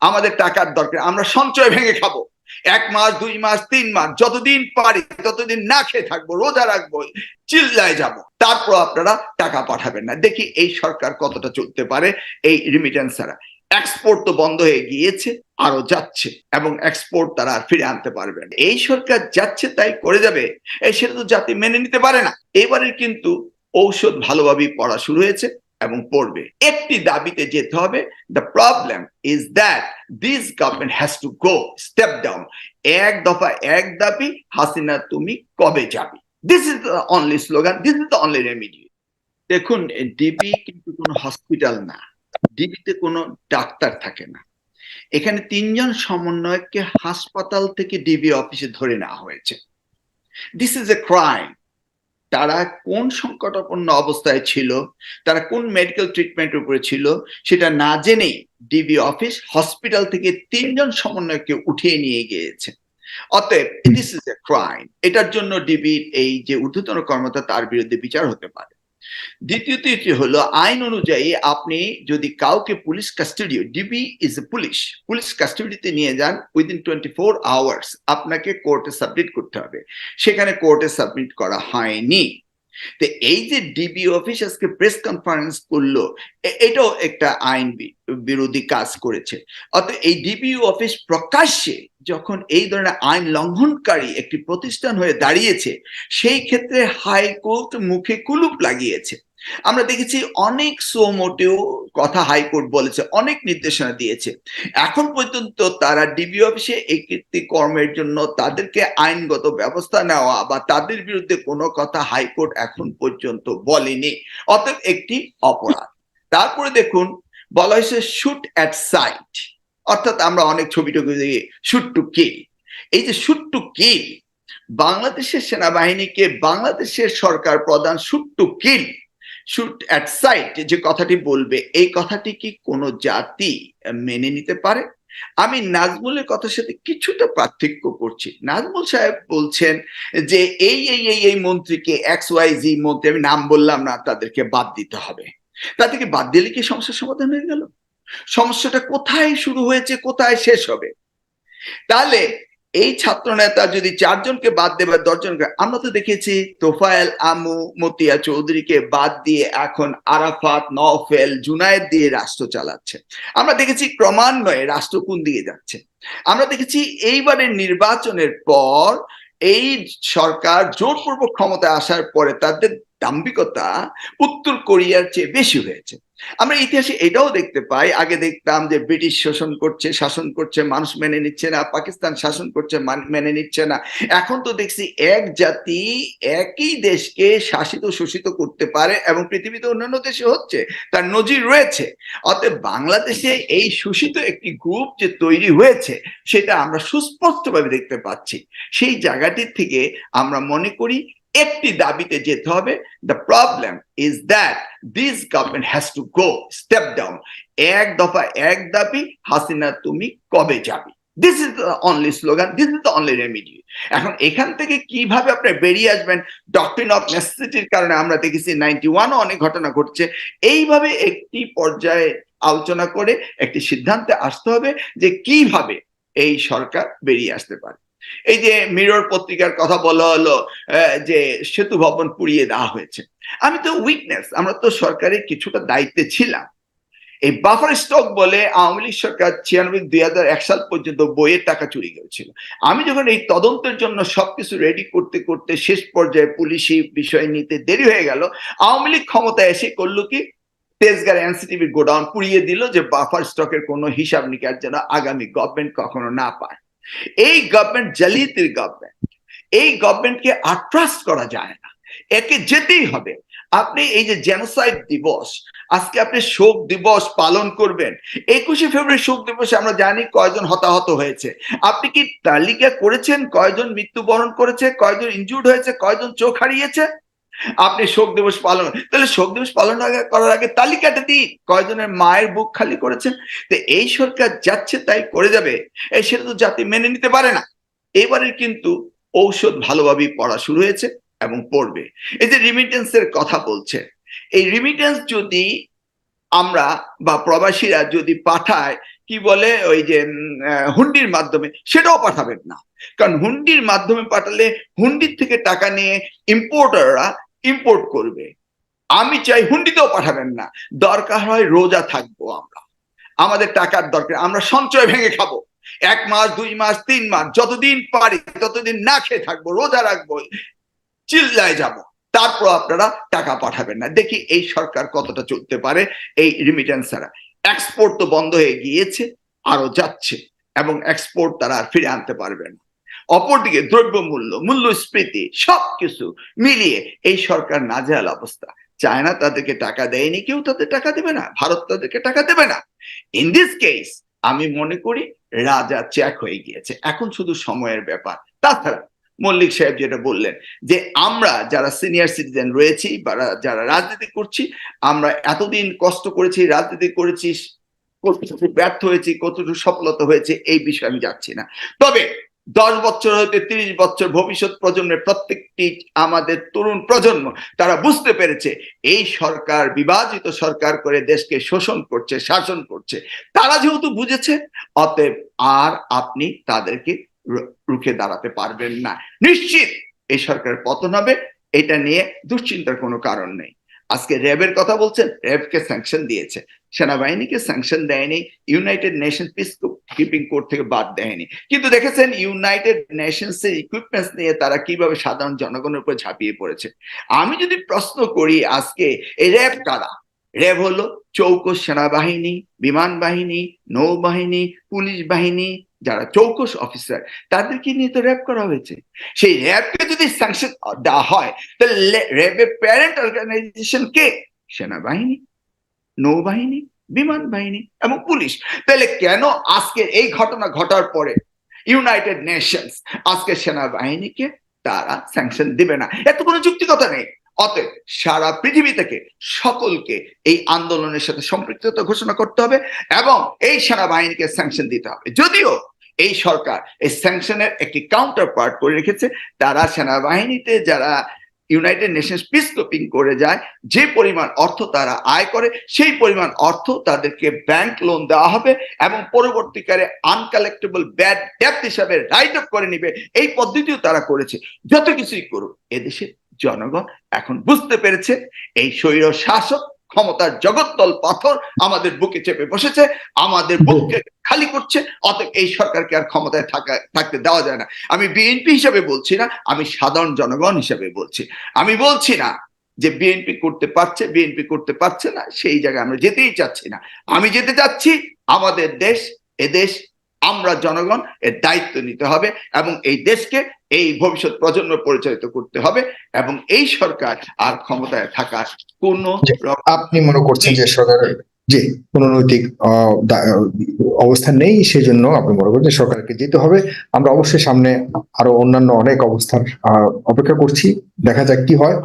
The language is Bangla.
আমাদের টাকার দরকার, আমরা সঞ্চয় ভেঙে খাব। এক মাস, দুই মাস, তিন মাস, যতদিন পারি, ততদিন না খেয়ে থাকব, রোজা রাখব, চিল্লায় যাব। তারপর আপনারা টাকা পাঠাবেন না। দেখি এই সরকার কতটা চলতে পারে এই রিমিটেন্স এক্সপোর্ট তো বন্ধ হয়ে গিয়েছে আরও যাচ্ছে, এবং এক্সপোর্ট তারা আর ফিরে আনতে পারবে না। এই সরকার যাচ্ছে তাই করে যাবে, এই সেটা তো জাতি মেনে নিতে পারে না। এবারের কিন্তু ঔষধ ভালোভাবেই পড়া শুরু হয়েছে এবং পড়বে। একটি দাবিতে যেতে হবে the problem is that this government has to go step down এক দফা এক দাবি, হাসিনা, তুমি কবে যাবে? This is the only slogan this is the only remedy দেখুন ডিবি কিন্তু কোনো হসপিটাল না ডিবিতে কোনো ডাক্তার থাকে না। এখানে তিনজন সমন্বয়ককে হাসপাতাল থেকে ডিবি অফিসে ধরে নেওয়া হয়েছে। দিস ইজ এ ক্রাইম তারা কোন সংকটাপন্ন অবস্থায় ছিল? তারা কোন মেডিকেল ট্রিটমেন্টের উপরে ছিল? সেটা না জেনেই ডিবি অফিস হসপিটাল থেকে তিনজন সমন্বয়কে উঠিয়ে নিয়ে গিয়েছে। অতএব দিস ইজ এ ক্রাইম এটার জন্য ডিবির এই যে ঊর্ধ্বতন কর্মতা তার বিরুদ্ধে বিচার হতে পারে। দ্বিতীয়ত এটি হলো, আইন অনুযায়ী আপনি যদি কাউকে পুলিশ কাস্টডিও ডিবি ইজ পুলিশ পুলিশ কাস্টডিতে নিয়ে যান উইদিন টোয়েন্টি ফোর আওয়ার্স আপনাকে কোর্টে সাবমিট করতে হবে। সেখানে কোর্টে সাবমিট করা হয়নি। তো এই যে ডিবি অফিস আজকে প্রেস কনফারেন্স করল এটাও একটা আইন বিরোধী কাজ করেছে। অত এই ডিবি অফিস প্রকাশ্যে যখন এই ধরনের আইন লঙ্ঘনকারী একটি প্রতিষ্ঠান হয়ে দাঁড়িয়েছে, সেই ক্ষেত্রে হাইকোর্ট মুখে কুলুপ লাগিয়েছে। আমরা দেখেছি অনেক সোমোটেও কথা হাইকোর্ট বলেছে, অনেক নির্দেশনা দিয়েছে। এখন পর্যন্ত তারা ডিবি অফিসে এই কীর্তি কর্মের জন্য তাদেরকে আইনগত ব্যবস্থা নেওয়া বা তাদের বিরুদ্ধে কোনো কথা হাইকোর্ট এখন পর্যন্ত বলেনি, অতএব একটি অপরাধ। তারপরে দেখুন, বলা হয়েছে শুট অ্যাট সাইট অর্থাৎ আমরা অনেক ছবি টবি দেখি শুট টু কিল এই যে শুট টু কিল বাংলাদেশের সেনাবাহিনীকে বাংলাদেশের সরকার প্রধান shoot to kill shoot at sight যে কথাটি বলবে, এই কথাটি কি কোনো জাতি মেনে নিতে পারে? আমি নাজমুলের কথার সাথে কিছুটা পার্থক্য করছি। নাজমুল সাহেব বলছেন যে এই এই এই এই মন্ত্রীকে এক্স ওয়াই জি মন্ত্রী, আমি নাম বললাম না, তাদেরকে বাদ দিতে হবে। তাদেরকে বাদ দিলে কি সমস্যার সমাধান হয়ে গেল? সমস্যাটা কোথায় শুরু হয়েছে, কোথায় শেষ হবে? তাহলে এই ছাত্র নেতা যদি চারজনকে বাদ দেবে দশজনকে, আমরা তো দেখেছি তোফায়েল, আমু, মতিয়া চৌধুরীকে বাদ দিয়ে এখন আরাফাত নফেল জুনায়েদ দিয়ে রাষ্ট্র চালাচ্ছে। আমরা দেখেছি ক্রমান্বয়ে রাষ্ট্র কোন দিকে যাচ্ছে। আমরা দেখেছি এইবারের নির্বাচনের পর এই সরকার জোরপূর্বক ক্ষমতায় আসার পরে তাদের দাম্ভিকতা উত্তর কোরিয়ার চেয়ে বেশি হয়েছে। আমরা ইতিহাসে এটাও দেখতে পাই, আগে দেখতাম যে ব্রিটিশ শোষণ করছে, শাসন করছে, মানুষ মেনে নিচ্ছে না, পাকিস্তান শাসন করছে, মেনে নিচ্ছে না। এখন তো দেখছি এক জাতি একই দেশকে শাসিত, শোষিত করতে পারে এবং পৃথিবীতে অন্যান্য দেশে হচ্ছে, তার নজির রয়েছে। অতএব বাংলাদেশে এই শোষিত একটি গ্রুপ যে তৈরি হয়েছে, সেটা আমরা সুস্পষ্টভাবে দেখতে পাচ্ছি। সেই জায়গাটির থেকে আমরা মনে করি একটি দাবিতে যেতে হবে। The problem is that this government has to go step down এক দফা এক দাবি, হাসিনা তুমি কবে যাবে? This is only slogan this is only remedy এখন এখান থেকে কীভাবে আপনি বেরিয়ে আসবেন? ডক্টরিন অফ নেসেসিটির কারণে আমরা দেখেছি নাইনটি ওয়ানও অনেক ঘটনা ঘটছে। এইভাবে একটি পর্যায়ে আলোচনা করে একটি সিদ্ধান্তে আসতে হবে যে কীভাবে এই সরকার বেরিয়ে আসতে পারে। এই যে মিরর পত্রিকার কথা বলা হলো যে সেতু ভবন পুড়িয়ে দেওয়া হয়েছে। আমি তো উইকনেস আমরা তো সরকারের কিছুটা দায়িত্বে ছিলাম। এই বাফার স্টক বলে আওয়ামী লীগ সরকার ছিয়ানব্বই, দুই হাজার এক সাল পর্যন্ত বইয়ের টাকা চুরি করেছিল। আমি যখন এই তদন্তের জন্য সবকিছু রেডি করতে করতে শেষ পর্যায়ে পুলিশ বিষয় নিতে দেরি হয়ে গেল, আওয়ামী লীগ ক্ষমতায় এসে করল কি? তেজগার এনসিটিভি গোডাউন পুড়িয়ে দিল যে বাফার স্টকের কোনো হিসাব নিকার যেন আগামী গভর্নমেন্ট কখনো না পায়। এই গভর্নমেন্ট জালিয়াতির গভর্নমেন্ট এই গভর্নমেন্টকে আর ট্রাস্ট করা যায় না। একে যেতেই হবে। আপনি এই যে জেনোসাইড দিবস, আজকে আপনি শোক দিবস পালন করবেন। একুশে ফেব্রুয়ারি শোক দিবসে আমরা জানি কয়জন হতাহত হয়েছে। আপনি কি তালিকা করেছেন কয়জন মৃত্যুবরণ করেছে, কয়জন ইনজুর্ড হয়েছে, কয়জন চোখ হারিয়েছে? আপনি শোক দিবস পালন তাহলে শোক দিবস পালন করার আগে তালিকাটা দিই। কয়জনের মায়ের বুক খালি করেছেন তো এই সরকার যাচ্ছে তাই করে যাবে। এই সেটা তো জাতি মেনে নিতে পারে না। এবারের কিন্তু ঔষধ ভালোভাবেই পড়া শুরু হয়েছে এবং পড়বে। এই যে রিমিটেন্সের কথা বলছে। এই রিমিটেন্স যদি আমরা বা প্রবাসীরা যদি পাঠায়, কি বলে ওই যে হুন্ডির মাধ্যমে, সেটাও পাঠাবেন না। কারণ হুন্ডির মাধ্যমে পাঠালে হুন্ডির থেকে টাকা নিয়ে ইম্পোর্টাররা ইম্পোর্ট করবে। আমি চাই হুন্ডিতেও পাঠাবেন না। দরকার হয় রোজা থাকব আমরা। আমাদের টাকার দরকার। আমরা সঞ্চয় ভেঙে খাব। এক মাস, দুই মাস, তিন মাস, যতদিন পারি, ততদিন না খেয়ে থাকব, রোজা রাখব, চিল্লায় যাব। তারপর আপনারা টাকা পাঠাবেন না। দেখি এই সরকার কতটা চলতে পারে এই রিমিটেন্স ছাড়া। এক্সপোর্ট তো বন্ধ হয়ে গিয়েছে, আরও যাচ্ছে এবং এক্সপোর্ট তারা আর ফিরে আনতে পারবে না। অপরদিকে দ্রব্যমূল্য, মূল্যস্ফীতি, সবকিছু মিলিয়ে এই সরকার নাজেহাল অবস্থা। চায়না তাদেরকে টাকা দেয়নি, কেউ তাদের টাকা দেবে না, ভারত তাদেরকে টাকা দেবে না। ইন দিস কেস আমি মনে করি রাজা চেক হয়ে গিয়েছে। এখন শুধু সময়ের ব্যাপার। তাছাড়া মল্লিক সাহেব যেটা বললেন যে, আমরা যারা সিনিয়র সিটিজেন রয়েছি বা যারা রাজনীতি করছি, আমরা এতদিন কষ্ট করেছি, রাজনীতি করেছি, কতটুকু ব্যর্থ হয়েছি, কতটুকু সফলতা হয়েছে, এই বিষয়ে আমি যাচ্ছি না। তবে দশ বছর হতে তিরিশ বছর ভবিষ্যৎ প্রজন্মের প্রত্যেকটি আমাদের তরুণ প্রজন্ম, তারা বুঝতে পেরেছে, এই সরকার বিভাজিত সরকার করে দেশকে শোষণ করছে, শাসন করছে। তারা যেহেতু বুঝেছে, অতএব আর আপনি তাদেরকে রুখে দাঁড়াতে পারবেন না। নিশ্চিত এই সরকার পতন হবে, এটা নিয়ে দুশ্চিন্তার কোনো কারণ নেই। আজকে র্যাবের কথা বলছেন, র্যাবকে স্যাংশন দিয়েছে। সেনাবাহিনীকে স্যাংশন দেয়নি United Nation peace keeping court থেকে বাদ দেয়নি। কিন্তু দেখেছেন ইউনাইটেড নেশনস এর ইকুইপমেন্টস নিয়ে তারা কীভাবে সাধারণ জনগণের উপর ঝাঁপিয়ে পড়েছে। আমি যদি প্রশ্ন করি আজকে, এই র্যাব কারা? র্যাব হলো চৌকস সেনাবাহিনী, বিমান বাহিনী, নৌবাহিনী, পুলিশ বাহিনী যারা চৌকস অফিসার, তাদেরকে নিয়ে তো র্যাব করা হয়েছে। সেই র্যাবকে যদি স্যাংশন দেওয়া হয়, তাহলে র্যাবের প্যারেন্ট অর্গানাইজেশন কে? সেনাবাহিনী, নৌবাহিনী, বিমান বাহিনী এবং পুলিশ। তাহলে কেন আজকে এই ঘটনা ঘটার পরে ইউনাইটেড নেশনস আজকে সেনাবাহিনীকে তারা স্যাংশন দিবে না? এত কোনো যুক্তিকতা নেই। অতএব সারা পৃথিবী থেকে সকলকে এই আন্দোলনের সাথে সম্পৃক্ততা ঘোষণা করতে হবে এবং এই সেনাবাহিনীকে স্যাংশন দিতে হবে। যদিও এই সরকার, এই স্যাংশনের একটি কাউন্টার পার্ট করে রেখেছে। তারা সেনাবাহিনীতে যারা ইউনাইটেড নেশনস পিস কিপিং করে যায়, যে পরিমাণ অর্থ তারা আয় করে, সেই পরিমাণ অর্থ তাদেরকে ব্যাংক লোন দেওয়া হবে এবং পরবর্তীকালে আনকালেক্টেবল ব্যাড ডেপ্ট হিসাবে রাইট অফ করে নিবে। এই পদ্ধতিও তারা করেছে। যত কিছুই করুক, এদেশের জনগণ এখন বুঝতে পেরেছে, এই স্বৈর শাসক ক্ষমতার জগত্তল পাথর আমাদের বুকে চেপে বসেছে আমাদের বুককে খালি করছে অতএব এই সরকারকে আর ক্ষমতায় থাকা থাকতে দেওয়া যায় না। আমি বিএনপি হিসাবে বলছি না আমি সাধারণ জনগণ হিসাবে বলছি। আমি বলছি না যে বিএনপি করতে পারছে বিএনপি করতে পারছে না সেই জায়গায় আমরা যেতেই চাচ্ছি না। আমি যেতে চাচ্ছি আমাদের দেশ এদেশ আমরা জনগণ এর দায়িত্ব নিতে হবে এবং এই দেশকে এই ভবিষ্যৎ প্রজন্ম পরিচালিত করতে হবে এবং এই সরকার আর ক্ষমতায় থাকার কোন আপনি মনে করছেন যে সরকারের যে কোন নৈতিক অবস্থান নেই সেজন্য আপনি মনে করছেন সরকারকে যেতে হবে। আমরা অবশ্যই সামনে আরও অন্যান্য অনেক অবস্থার আহ, অপেক্ষা করছি। দেখা যাক কি হয়।